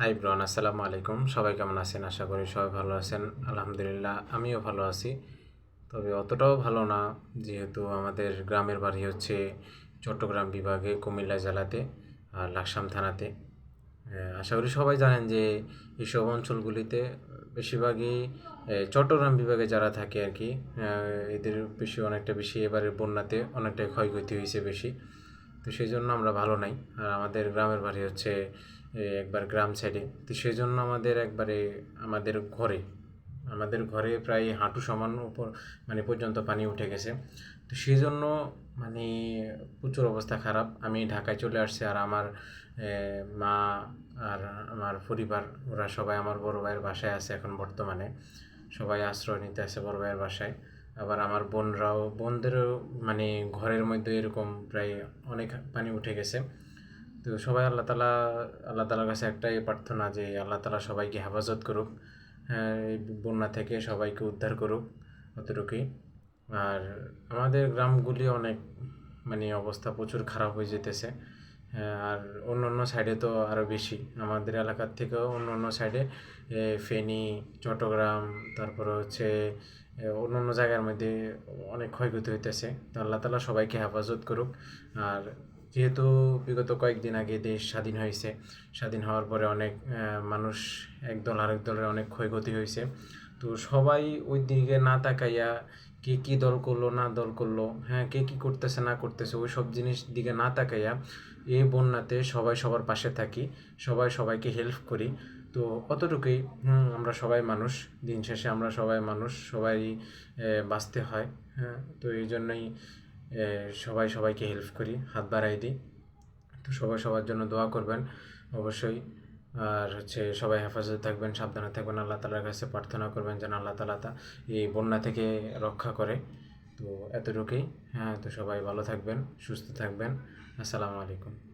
High ব্রন আসসালামু আলাইকুম সবাই কেমন আছেন? আশা করি সবাই ভালো আছেন। আলহামদুলিল্লাহ, আমিও ভালো আছি। তবে অতটাও ভালো না, যেহেতু আমাদের গ্রামের বাড়ি হচ্ছে চট্টগ্রাম বিভাগে, কুমিল্লা জেলাতে আর লাকসাম থানাতে। আশা করি সবাই জানেন যে এইসব অঞ্চলগুলিতে বেশিরভাগই চট্টগ্রাম বিভাগে যারা থাকে আর কি এদের বেশি, অনেকটা বেশি এবারের বন্যাতে অনেকটাই ক্ষয়ক্ষতি হয়েছে বেশি। তো সেই জন্য আমরা ভালো নাই। আর আমাদের গ্রামের বাড়ি হচ্ছে একবার গ্রাম সাইডে তো সেই জন্য আমাদের একবারে, আমাদের ঘরে আমাদের ঘরে প্রায় হাঁটু সমান উপর মানে পর্যন্ত পানি উঠে গেছে। তো সেই জন্য মানে প্রচুর অবস্থা খারাপ। আমি ঢাকায় চলে আসছি আর আমার মা আর আমার পরিবার, ওরা সবাই আমার বড় ভাইয়ের বাসায় আছে এখন বর্তমানে। সবাই আশ্রয় নিতে আছে বড় ভাইয়ের বাসায়। আবার আমার বোনরাও, বোনদেরও মানে ঘরের মধ্যে এরকম প্রায় অনেক পানি উঠে গেছে। তো সবাই আল্লাহ তালা আল্লাহ তালার কাছে একটাই প্রার্থনা যে আল্লাহ তালা সবাইকে হেফাজত করুক হ্যাঁ এই বন্যা থেকে সবাইকে উদ্ধার করুক অতটুকুই আর আমাদের গ্রামগুলি অনেক মানে অবস্থা প্রচুর খারাপ হয়ে যেতেছে হ্যাঁ, আর অন্য অন্য সাইডে তো আরও বেশি। আমাদের এলাকার থেকেও অন্য অন্য সাইডে ফেনী চট্টগ্রাম তারপরে হচ্ছে অন্য অন্য জায়গার মধ্যে অনেক ক্ষয়ক্ষতি হইতেছে। তো আল্লাহ তালা সবাইকে হেফাজত করুক। আর যেহেতু বিগত কয়েকদিন আগে দেশ স্বাধীন হয়েছে, স্বাধীন হওয়ার পরে অনেক মানুষ একদল আরেক দলের অনেক ক্ষয়ক্ষতি হয়েছে। তো সবাই ওই দিকে না তাকাইয়া কে কী দল করল, না দল করল হ্যাঁ কে কী করতেছে, না করতেছে, ওই সব জিনিস দিকে না তাকাইয়া এই বন্যাতে সবাই সবার পাশে থাকি, সবাই সবাইকে হেল্প করি। তো অতটুকুই আমরা সবাই মানুষ, দিন শেষে আমরা সবাই মানুষ, সবাই বাঁচতে হয় হ্যাঁ তো এই জন্যই সবাই সবাইকে হেল্প করি, হাত বাড়াই দিই। তো সবাই সবার জন্য দোয়া করবেন, অবশ্যই। আর হচ্ছে সবাই হেফাজতে থাকবেন, সাবধানে থাকবেন, আল্লাহ তালার কাছে প্রার্থনা করবেন যেন আল্লাহ তালা তা এই বন্যা থেকে রক্ষা করে। তো এতটুকুই। হ্যাঁ তো সবাই ভালো থাকবেন, সুস্থ থাকবেন। আসসালামু আলাইকুম।